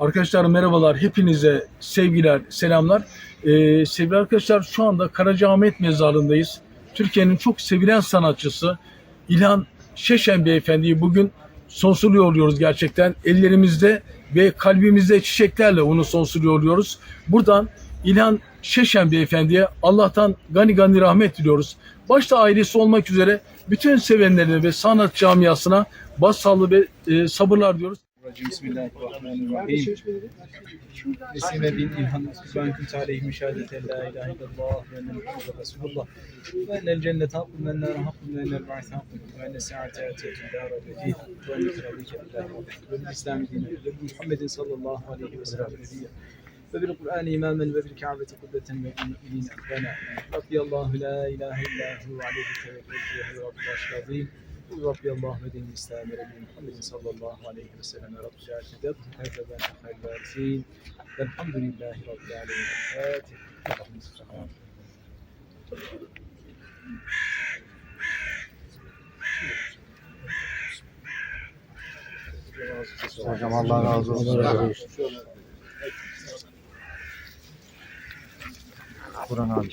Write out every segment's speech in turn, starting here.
Arkadaşlar merhabalar, hepinize sevgiler, selamlar. Ee, sevgili arkadaşlar şu anda Karacaahmet Mezarlığı'ndayız. Türkiye'nin çok sevilen sanatçısı İlhan Şeşen Beyefendi'yi bugün sonsuz yolluyoruz gerçekten. Ellerimizde ve kalbimizde çiçeklerle onu sonsuz yolluyoruz. Buradan İlhan Şeşen Beyefendi'ye Allah'tan gani gani rahmet diliyoruz. Başta ailesi olmak üzere bütün sevenlerine ve sanat camiasına başsağlığı ve e, sabırlar diyoruz. الرجيم بسم الله الرحمن الرحيم لسنا دين إلهام وأن كنت عليهم شهادة لا إله إلا الله وأن محمدا رسول الله وأن الجنة حق وأن النار حق وأن البعث حق وأن الساعة آتية لا ريب فيها وأن الخليفة الله والإسلام دينا محمد صلى الله عليه وسلم نبيا وبالقرآن إماما وبالكعبة قبة وبالمؤمنين أربنا رضي الله لا إله إلا هو عليه توكلت وهو رب العرش العظيم hu aleyhi tevekkeltu ve huve rabbul arşil azim رضي الله بدين الإسلام ربي محمد صلى الله عليه وسلم رب جعل جدد هكذا خير الوارثين والحمد لله رب العالمين الفاتح اللهم صل على Hocam Allah razı olsun. Kur'an abi.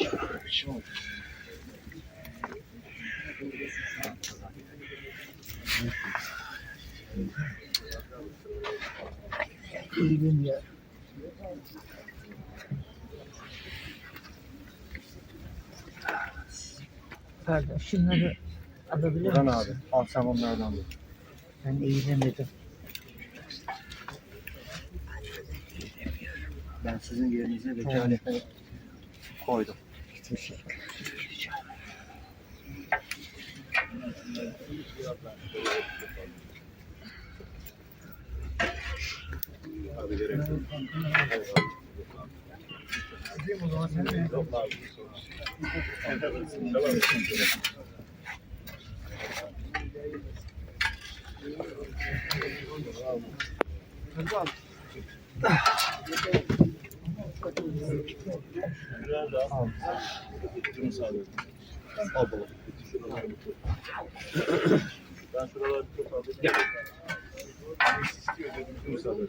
İyi günler. Pardon şunları alabilir Burhan misin? abi. Al sen onlardan da. Ben eğilemedim. Ben sizin yerinize vekalete koydum. Teşekkür ederim. gerek yok. o zaman sen de. Biraz daha al. Bunu sağlıyorum. Al bakalım. Ben şuraları çok fazla istiyor dedim Bursa'da.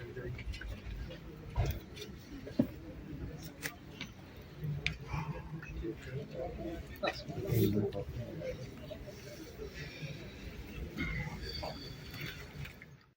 Thank you. 自分の